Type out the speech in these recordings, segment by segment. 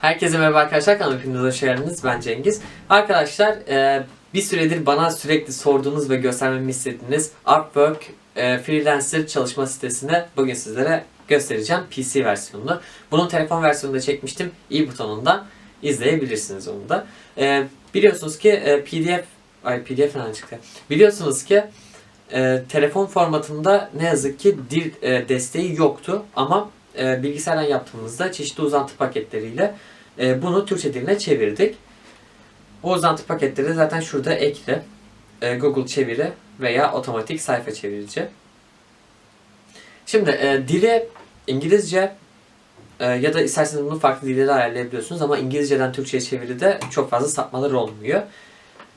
Herkese merhaba arkadaşlar kanalıma hepiniz hoş geldiniz. Ben Cengiz. Arkadaşlar e, bir süredir bana sürekli sorduğunuz ve göstermemi istediğiniz Upwork e, Freelancer çalışma sitesini bugün sizlere göstereceğim. PC versiyonunu. Bunun telefon versiyonunu da çekmiştim. i butonundan izleyebilirsiniz onu da. E, biliyorsunuz ki PDF ay PDF falan çıktı. Biliyorsunuz ki telefon formatında ne yazık ki dil desteği yoktu ama e, bilgisayardan yaptığımızda çeşitli uzantı paketleriyle e, bunu Türkçe diline çevirdik. Bu uzantı paketleri zaten şurada ekle. E, Google çeviri veya otomatik sayfa çevirici. Şimdi e, dili İngilizce e, ya da isterseniz bunu farklı dillere ayarlayabiliyorsunuz ama İngilizceden Türkçe'ye çeviride çok fazla sapmalar olmuyor.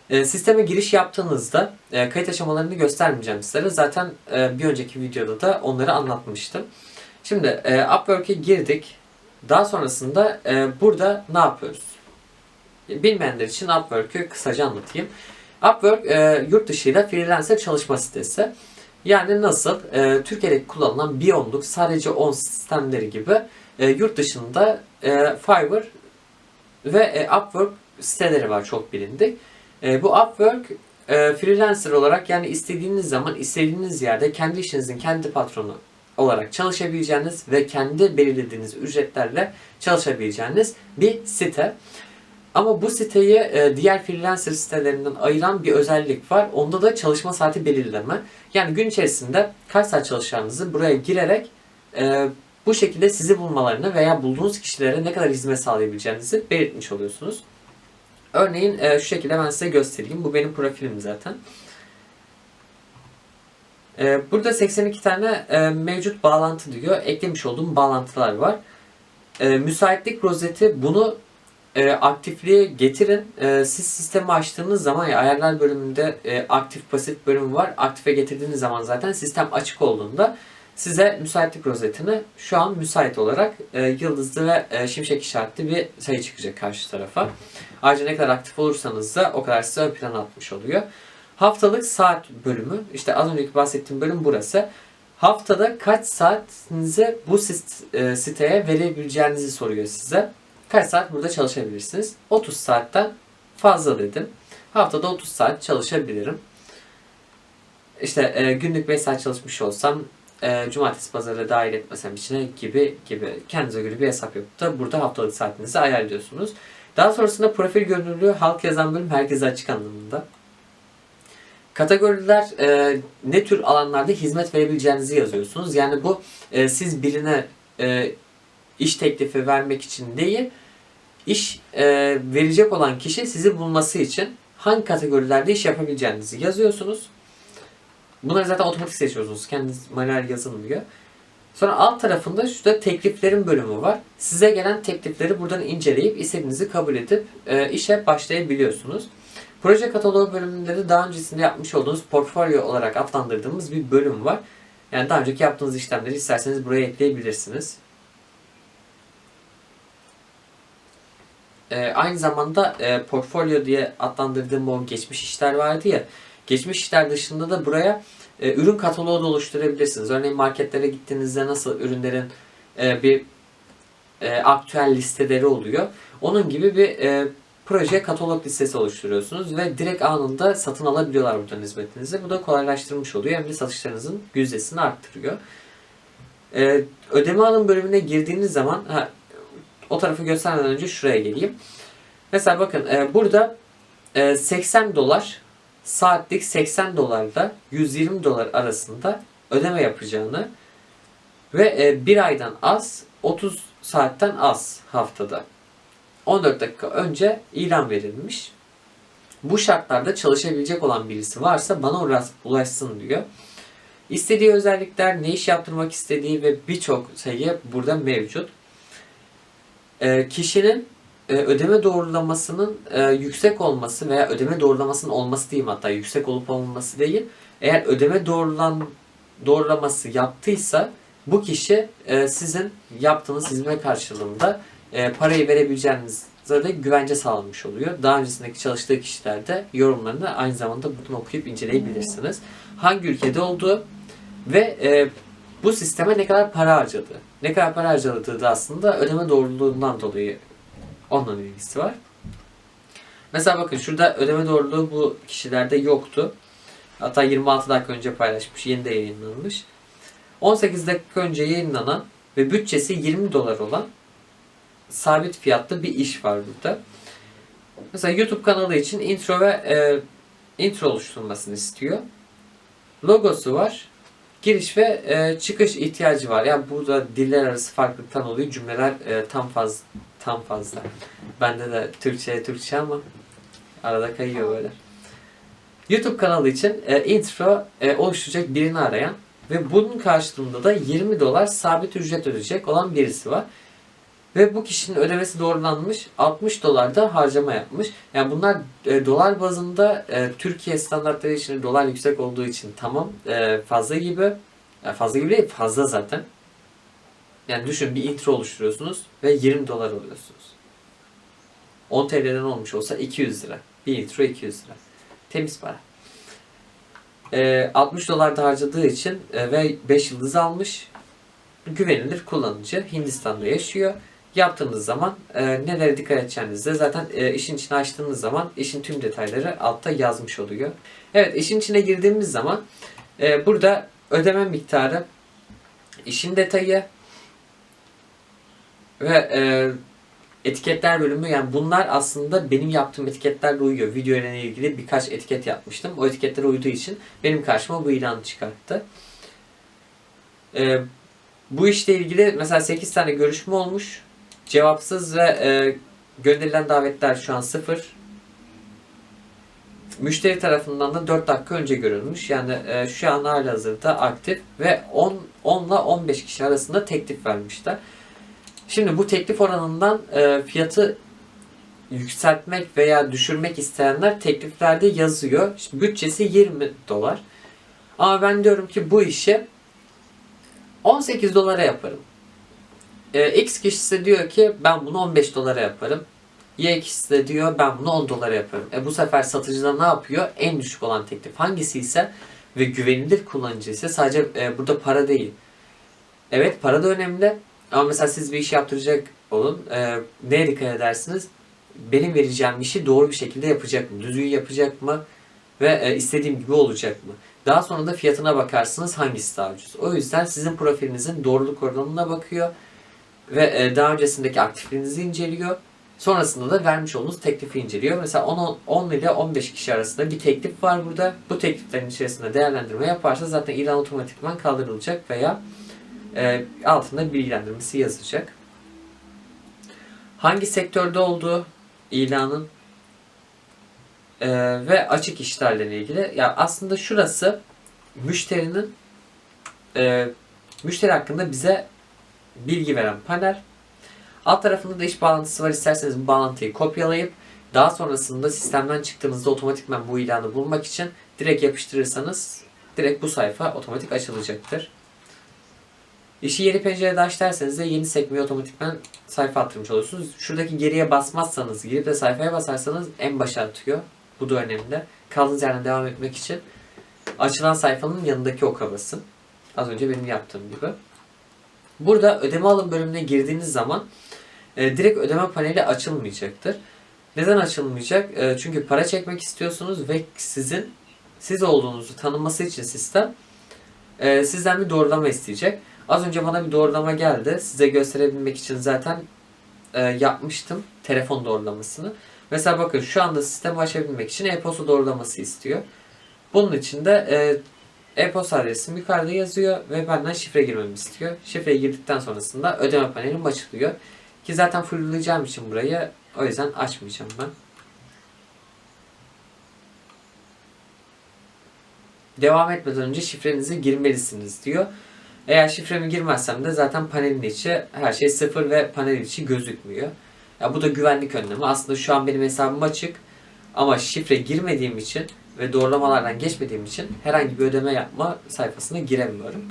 E, sisteme giriş yaptığınızda e, kayıt aşamalarını göstermeyeceğim sizlere. Zaten e, bir önceki videoda da onları anlatmıştım. Şimdi e, Upwork'e girdik. Daha sonrasında e, burada ne yapıyoruz? Bilmeyenler için Upwork'ü kısaca anlatayım. Upwork e, yurt dışıyla freelancer çalışma sitesi. Yani nasıl? E, Türkiye'de kullanılan bir onluk sadece 10 sistemleri gibi e, yurt dışında e, Fiverr ve e, Upwork siteleri var çok bilindik. E, bu Upwork e, freelancer olarak yani istediğiniz zaman istediğiniz yerde kendi işinizin kendi patronu olarak çalışabileceğiniz ve kendi belirlediğiniz ücretlerle çalışabileceğiniz bir site. Ama bu siteyi e, diğer freelancer sitelerinden ayıran bir özellik var. Onda da çalışma saati belirleme. Yani gün içerisinde kaç saat çalışacağınızı buraya girerek e, bu şekilde sizi bulmalarını veya bulduğunuz kişilere ne kadar hizmet sağlayabileceğinizi belirtmiş oluyorsunuz. Örneğin e, şu şekilde ben size göstereyim. Bu benim profilim zaten. Ee, burada 82 tane e, mevcut bağlantı diyor. Eklemiş olduğum bağlantılar var. Ee, müsaitlik rozeti bunu e, aktifliğe getirin. E, siz sistemi açtığınız zaman ya ayarlar bölümünde e, aktif pasif bölümü var. Aktife getirdiğiniz zaman zaten sistem açık olduğunda size müsaitlik rozetini şu an müsait olarak yıldızlı ve şimşek işaretli bir sayı çıkacak karşı tarafa. Ayrıca ne kadar aktif olursanız da o kadar size ön plana atmış oluyor. Haftalık saat bölümü, işte az önceki bahsettiğim bölüm burası. Haftada kaç saatinizi bu e, siteye verebileceğinizi soruyor size. Kaç saat burada çalışabilirsiniz? 30 saatten fazla dedim. Haftada 30 saat çalışabilirim. İşte e, günlük 5 saat çalışmış olsam e, cumartesi pazarı dahil etmesem içine gibi gibi kendinize göre bir hesap yapıp da burada haftalık saatinizi ayarlıyorsunuz. Daha sonrasında profil görünürlüğü halk yazan bölüm herkese açık anlamında. Kategoriler e, ne tür alanlarda hizmet verebileceğinizi yazıyorsunuz. Yani bu e, siz birine e, iş teklifi vermek için değil, iş e, verecek olan kişi sizi bulması için hangi kategorilerde iş yapabileceğinizi yazıyorsunuz. Bunları zaten otomatik seçiyorsunuz. Kendiniz manuel yazılmıyor. Sonra alt tarafında şurada tekliflerin bölümü var. Size gelen teklifleri buradan inceleyip istediğinizi kabul edip e, işe başlayabiliyorsunuz. Proje kataloğu bölümünde de daha öncesinde yapmış olduğunuz portfolyo olarak adlandırdığımız bir bölüm var. Yani daha önceki yaptığınız işlemleri isterseniz buraya ekleyebilirsiniz. Ee, aynı zamanda e, portfolyo diye adlandırdığım o geçmiş işler vardı ya. Geçmiş işler dışında da buraya e, ürün kataloğu da oluşturabilirsiniz. Örneğin marketlere gittiğinizde nasıl ürünlerin e, bir e, aktüel listeleri oluyor. Onun gibi bir e, proje katalog listesi oluşturuyorsunuz ve direkt anında satın alabiliyorlar buradan hizmetinizi. Bu da kolaylaştırmış oluyor hem de satışlarınızın yüzdesini arttırıyor. Ee, ödeme alım bölümüne girdiğiniz zaman ha, o tarafı göstermeden önce şuraya geleyim. Mesela bakın e, burada e, 80 dolar saatlik 80 dolarla 120 dolar arasında ödeme yapacağını ve e, bir aydan az 30 saatten az haftada 14 dakika önce ilan verilmiş. Bu şartlarda çalışabilecek olan birisi varsa bana ulaşsın diyor. İstediği özellikler, ne iş yaptırmak istediği ve birçok sayı burada mevcut. Ee, kişinin e, ödeme doğrulamasının e, yüksek olması veya ödeme doğrulamasının olması diyeyim hatta yüksek olup olmaması değil. Eğer ödeme doğrulan doğrulaması yaptıysa bu kişi e, sizin yaptığınız hizmet karşılığında e, parayı verebileceğinize de güvence sağlamış oluyor. Daha öncesindeki çalıştığı kişiler de yorumlarını aynı zamanda buradan okuyup inceleyebilirsiniz. Hangi ülkede olduğu ve e, bu sisteme ne kadar para harcadığı. Ne kadar para harcadığı da aslında ödeme doğruluğundan dolayı Onunla ilgisi var. Mesela bakın şurada ödeme doğruluğu bu kişilerde yoktu. Hatta 26 dakika önce paylaşmış. Yeni de yayınlanmış. 18 dakika önce yayınlanan ve bütçesi 20 dolar olan sabit fiyatlı bir iş var burada. Mesela YouTube kanalı için intro ve e, intro oluşturulmasını istiyor. Logosu var. Giriş ve e, çıkış ihtiyacı var. Yani burada diller arası farklılıktan oluyor. Cümleler e, tam fazla tam fazla. Bende de Türkçe Türkçe ama arada kayıyor böyle. YouTube kanalı için e, intro e, oluşturacak birini arayan ve bunun karşılığında da 20 dolar sabit ücret ödeyecek olan birisi var. Ve bu kişinin ödemesi doğrulanmış 60 dolar da harcama yapmış. Yani bunlar e, dolar bazında e, Türkiye standartları için dolar yüksek olduğu için tamam e, fazla gibi. Yani fazla gibi değil fazla zaten. Yani düşün bir intro oluşturuyorsunuz ve 20 dolar alıyorsunuz. 10 TL'den olmuş olsa 200 lira. Bir intro 200 lira. Temiz para. E, 60 dolar da harcadığı için e, ve 5 yıldız almış. Güvenilir kullanıcı. Hindistan'da yaşıyor yaptığınız zaman e, nelere dikkat edeceğinizi zaten e, işin içine açtığınız zaman işin tüm detayları altta yazmış oluyor. Evet işin içine girdiğimiz zaman e, burada ödeme miktarı, işin detayı ve e, etiketler bölümü yani bunlar aslında benim yaptığım etiketlerle uyuyor. Video ile ilgili birkaç etiket yapmıştım. O etiketlere uyduğu için benim karşıma bu ilanı çıkarttı. E, bu işle ilgili mesela 8 tane görüşme olmuş. Cevapsız ve e, gönderilen davetler şu an sıfır. Müşteri tarafından da 4 dakika önce görülmüş. Yani e, şu an halihazırda aktif ve 10, 10 ile 15 kişi arasında teklif vermişler. Şimdi bu teklif oranından e, fiyatı yükseltmek veya düşürmek isteyenler tekliflerde yazıyor. İşte bütçesi 20 dolar. Ama ben diyorum ki bu işi 18 dolara yaparım. E, X kişisi diyor ki ben bunu 15 dolara yaparım. Y kişisi de diyor ben bunu 10 dolara yaparım. E bu sefer satıcı da ne yapıyor? En düşük olan teklif hangisi ise ve güvenilir kullanıcı ise sadece e, burada para değil. Evet para da önemli ama mesela siz bir iş yaptıracak olun. E, neye dikkat edersiniz? Benim vereceğim işi doğru bir şekilde yapacak mı? Düzgün yapacak mı? Ve e, istediğim gibi olacak mı? Daha sonra da fiyatına bakarsınız hangisi daha ucuz. O yüzden sizin profilinizin doğruluk oranına bakıyor ve e, daha öncesindeki aktifliğinizi inceliyor. Sonrasında da vermiş olduğunuz teklifi inceliyor. Mesela 10, 10 ile 15 kişi arasında bir teklif var burada. Bu tekliflerin içerisinde değerlendirme yaparsa zaten ilan otomatikman kaldırılacak veya e, altında bilgilendirmesi yazacak. Hangi sektörde olduğu ilanın e, ve açık işlerle ilgili. Ya aslında şurası müşterinin e, müşteri hakkında bize bilgi veren panel. Alt tarafında da iş bağlantısı var. İsterseniz bu bağlantıyı kopyalayıp daha sonrasında sistemden çıktığınızda otomatikman bu ilanı bulmak için direkt yapıştırırsanız direkt bu sayfa otomatik açılacaktır. İşi yeni pencerede aç derseniz de yeni sekmeye otomatikman sayfa attırmış olursunuz. Şuradaki geriye basmazsanız, girip de sayfaya basarsanız en başa atıyor. Bu da önemli. Kaldığınız yerden devam etmek için açılan sayfanın yanındaki oka basın. Az önce benim yaptığım gibi. Burada ödeme alım bölümüne girdiğiniz zaman e, direkt ödeme paneli açılmayacaktır. Neden açılmayacak? E, çünkü para çekmek istiyorsunuz ve sizin siz olduğunuzu tanıması için sistem e, sizden bir doğrulama isteyecek. Az önce bana bir doğrulama geldi. Size gösterebilmek için zaten e, yapmıştım telefon doğrulamasını. Mesela bakın şu anda sistemi açabilmek için e-posta doğrulaması istiyor. Bunun için de e, e-posta adresim yukarıda yazıyor ve benden şifre girmemi istiyor. Şifreyi girdikten sonrasında ödeme panelim açılıyor. Ki zaten fulllayacağım için burayı o yüzden açmayacağım ben. Devam etmeden önce şifrenizi girmelisiniz diyor. Eğer şifremi girmezsem de zaten panelin içi her şey sıfır ve panel içi gözükmüyor. Ya bu da güvenlik önlemi. Aslında şu an benim hesabım açık ama şifre girmediğim için ve doğrulamalardan geçmediğim için herhangi bir ödeme yapma sayfasına giremiyorum.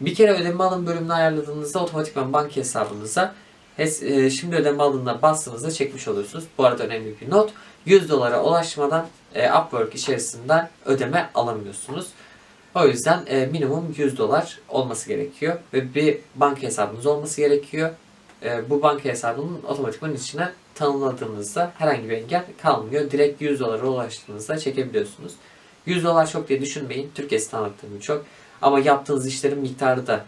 Bir kere ödeme alım bölümünü ayarladığınızda otomatikman banka hesabınıza e, şimdi ödeme alımına bastığınızda çekmiş oluyorsunuz. Bu arada önemli bir not. 100 dolara ulaşmadan e, Upwork içerisinden ödeme alamıyorsunuz. O yüzden e, minimum 100 dolar olması gerekiyor ve bir banka hesabınız olması gerekiyor. bu banka hesabının otomatikman içine tanımladığınızda herhangi bir engel kalmıyor. Direkt 100 dolara ulaştığınızda çekebiliyorsunuz. 100 dolar çok diye düşünmeyin. Türkiye standartları çok. Ama yaptığınız işlerin miktarı da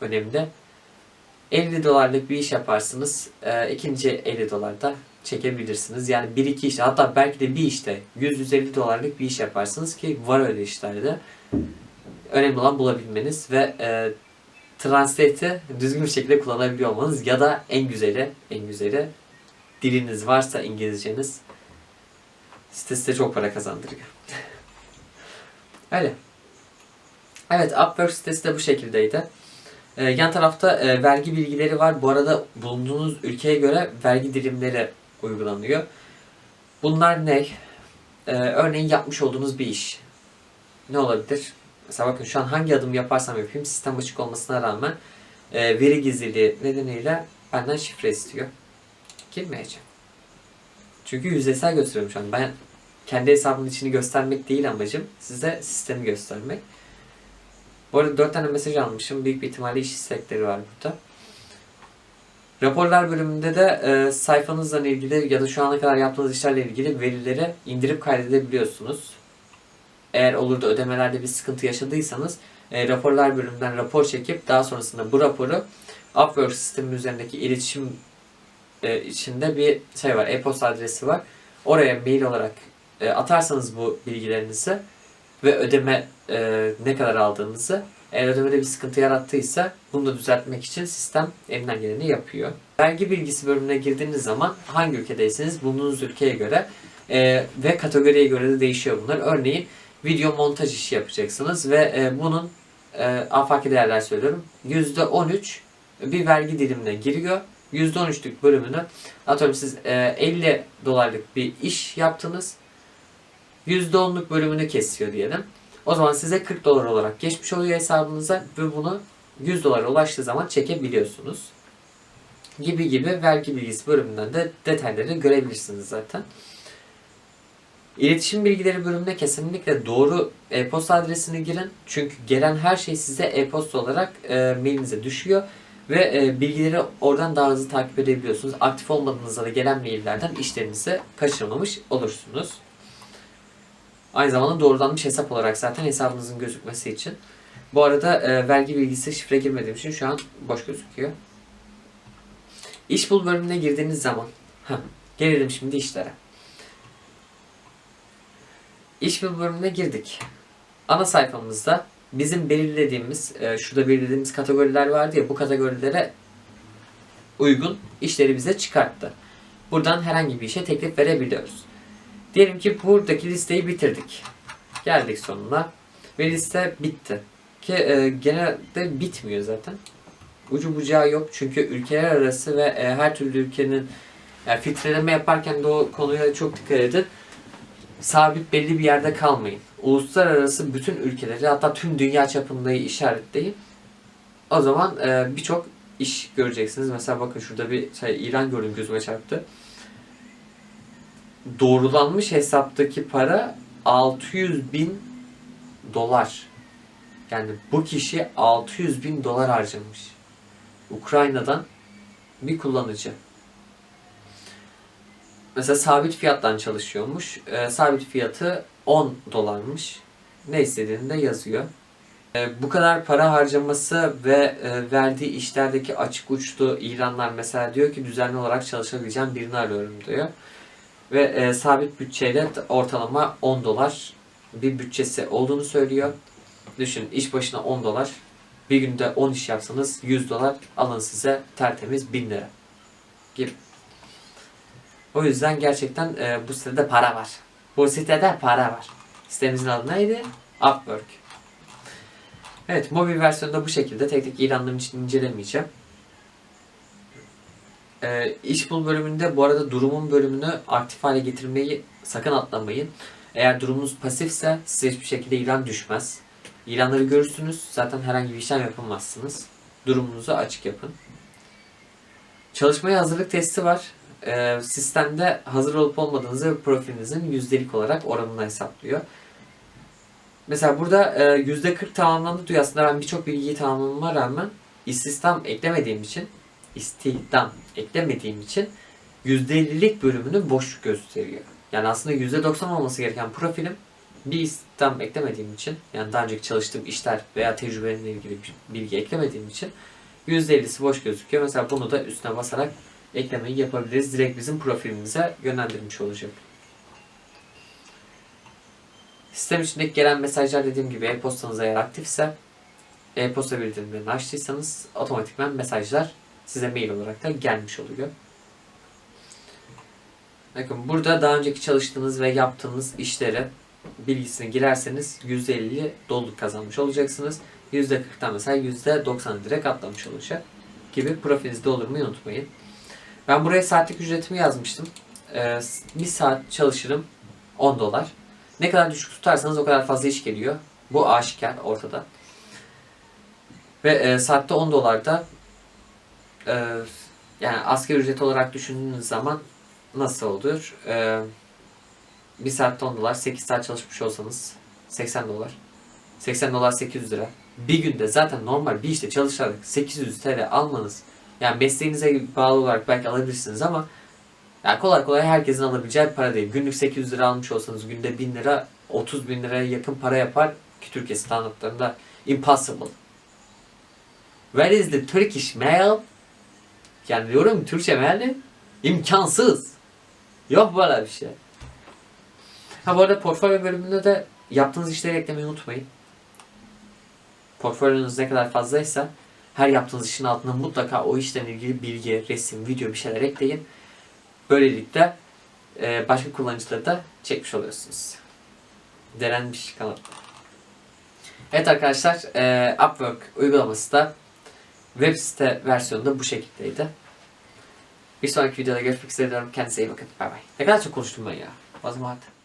önemli. 50 dolarlık bir iş yaparsınız. e, ikinci 50 dolarda çekebilirsiniz. Yani bir iki işte hatta belki de bir işte 100-150 dolarlık bir iş yaparsınız ki var öyle işlerde. Önemli olan bulabilmeniz ve e, Translate'i düzgün bir şekilde kullanabiliyor olmanız ya da en güzeli, en güzeli diliniz varsa İngilizceniz site size çok para kazandırıyor. Öyle. Evet, Upwork sitesi de bu şekildeydi. Ee, yan tarafta e, vergi bilgileri var. Bu arada bulunduğunuz ülkeye göre vergi dilimleri uygulanıyor. Bunlar ne? Ee, örneğin yapmış olduğunuz bir iş. Ne olabilir? Mesela bakın şu an hangi adım yaparsam yapayım sistem açık olmasına rağmen e, veri gizliliği nedeniyle benden şifre istiyor. Girmeyeceğim. Çünkü yüzeysel gösteriyorum şu an. Ben kendi hesabımın içini göstermek değil amacım. Size sistemi göstermek. Bu arada 4 tane mesaj almışım. Büyük bir ihtimalle iş istekleri var burada. Raporlar bölümünde de e, sayfanızla ilgili ya da şu ana kadar yaptığınız işlerle ilgili verileri indirip kaydedebiliyorsunuz. Eğer olur da ödemelerde bir sıkıntı yaşadıysanız e, raporlar bölümünden rapor çekip daha sonrasında bu raporu Upwork sistemi üzerindeki iletişim e, içinde bir şey var, e-posta adresi var. Oraya mail olarak e, atarsanız bu bilgilerinizi ve ödeme e, ne kadar aldığınızı eğer ödemede bir sıkıntı yarattıysa bunu da düzeltmek için sistem elinden geleni yapıyor. Vergi bilgisi bölümüne girdiğiniz zaman hangi ülkedeyseniz bulunduğunuz ülkeye göre e, ve kategoriye göre de değişiyor bunlar. Örneğin video montaj işi yapacaksınız ve e, bunun e, afaki değerler söylüyorum. %13 bir vergi dilimine giriyor. %13'lük bölümünü atıyorum siz e, 50 dolarlık bir iş yaptınız. %10'luk bölümünü kesiyor diyelim. O zaman size 40 dolar olarak geçmiş oluyor hesabınıza ve bunu 100 dolara ulaştığı zaman çekebiliyorsunuz. Gibi gibi vergi bilgisi bölümünden de detayları görebilirsiniz zaten. İletişim bilgileri bölümüne kesinlikle doğru e-posta adresini girin. Çünkü gelen her şey size e-posta olarak e, mailinize düşüyor. Ve e, bilgileri oradan daha hızlı takip edebiliyorsunuz. Aktif olmadığınızda da gelen maillerden işlerinizi kaçırmamış olursunuz. Aynı zamanda doğrulanmış hesap olarak zaten hesabınızın gözükmesi için. Bu arada e, vergi bilgisi şifre girmediğim için şu an boş gözüküyor. İş bul bölümüne girdiğiniz zaman heh, gelelim şimdi işlere. İş bul bölümüne girdik. Ana sayfamızda bizim belirlediğimiz, e, şurada belirlediğimiz kategoriler vardı ya bu kategorilere uygun işleri bize çıkarttı. Buradan herhangi bir işe teklif verebiliyoruz. Diyelim ki buradaki listeyi bitirdik. Geldik sonuna ve liste bitti. Ki e, genelde bitmiyor zaten. Ucu bucağı yok çünkü ülkeler arası ve e, her türlü ülkenin yani filtreleme yaparken de o konuya çok dikkat edin. Sabit belli bir yerde kalmayın. Uluslararası bütün ülkeleri hatta tüm dünya çapında işaretleyin. O zaman e, birçok iş göreceksiniz. Mesela bakın şurada bir şey İran gördüm gözüme çarptı doğrulanmış hesaptaki para 600 bin dolar. Yani bu kişi 600 bin dolar harcamış. Ukrayna'dan bir kullanıcı. Mesela sabit fiyattan çalışıyormuş. Ee, sabit fiyatı 10 dolarmış. Ne istediğini de yazıyor. Ee, bu kadar para harcaması ve e, verdiği işlerdeki açık uçlu ilanlar mesela diyor ki düzenli olarak çalışabileceğim birini arıyorum diyor. Ve e, sabit bütçeyle ortalama 10 dolar bir bütçesi olduğunu söylüyor. Düşün iş başına 10 dolar. Bir günde 10 iş yapsanız 100 dolar alın size tertemiz 1000 lira gibi. O yüzden gerçekten e, bu sitede para var. Bu sitede para var. Sitemizin adı neydi? Upwork. Evet mobil versiyonda bu şekilde tek tek ilanlarım için incelemeyeceğim. E, iş bul bölümünde bu arada durumun bölümünü aktif hale getirmeyi sakın atlamayın. Eğer durumunuz pasifse size hiçbir şekilde ilan düşmez. İlanları görürsünüz. Zaten herhangi bir işlem yapamazsınız. Durumunuzu açık yapın. Çalışmaya hazırlık testi var. E, sistemde hazır olup olmadığınızı ve profilinizin yüzdelik olarak oranını hesaplıyor. Mesela burada e, %40 tamamlandı diyor. Aslında ben birçok bilgiyi tamamlamama rağmen istihdam eklemediğim için istihdam eklemediğim için %50'lik bölümünü boş gösteriyor. Yani aslında %90 olması gereken profilim bir istihdam eklemediğim için yani daha önceki çalıştığım işler veya tecrübemle ilgili bir bilgi eklemediğim için %50'si boş gözüküyor. Mesela bunu da üstüne basarak eklemeyi yapabiliriz. Direkt bizim profilimize yönlendirmiş olacak. Sistem içindeki gelen mesajlar dediğim gibi e-postanız eğer aktifse e-posta bildirimlerini açtıysanız otomatikman mesajlar size mail olarak da gelmiş oluyor. Bakın burada daha önceki çalıştığınız ve yaptığınız işleri bilgisini girerseniz %50 doluluk kazanmış olacaksınız. %40'tan mesela %90'ı direkt atlamış olacak gibi profilinizi doldurmayı unutmayın. Ben buraya saatlik ücretimi yazmıştım. Ee, bir saat çalışırım 10 dolar. Ne kadar düşük tutarsanız o kadar fazla iş geliyor. Bu aşikar ortada. Ve e, saatte 10 dolar da e, yani asgari ücret olarak düşündüğünüz zaman nasıl olur? E, bir saatte 10 dolar, 8 saat çalışmış olsanız 80 dolar. 80 dolar 800 lira. Bir günde zaten normal bir işte çalışarak 800 TL almanız yani mesleğinize bağlı olarak belki alabilirsiniz ama yani kolay kolay herkesin alabileceği bir para değil. Günlük 800 lira almış olsanız günde 1000 lira 30 bin liraya yakın para yapar ki Türkiye standartlarında impossible. Where is the Turkish mail? Yani diyorum Türkçe mail imkansız. Yok böyle bir şey. Ha bu arada portfolyo bölümünde de yaptığınız işleri eklemeyi unutmayın. Portfolyonuz ne kadar fazlaysa her yaptığınız işin altına mutlaka o işle ilgili bilgi, resim, video bir şeyler ekleyin. Böylelikle e, başka kullanıcıları da çekmiş oluyorsunuz. Denenmiş kanal. Evet arkadaşlar, e, Upwork uygulaması da web site versiyonu da bu şekildeydi. Bir sonraki videoda görüşmek üzere diyorum. Kendinize iyi bakın. Bay bay. Ne kadar çok konuştum ben ya. Vazım artık.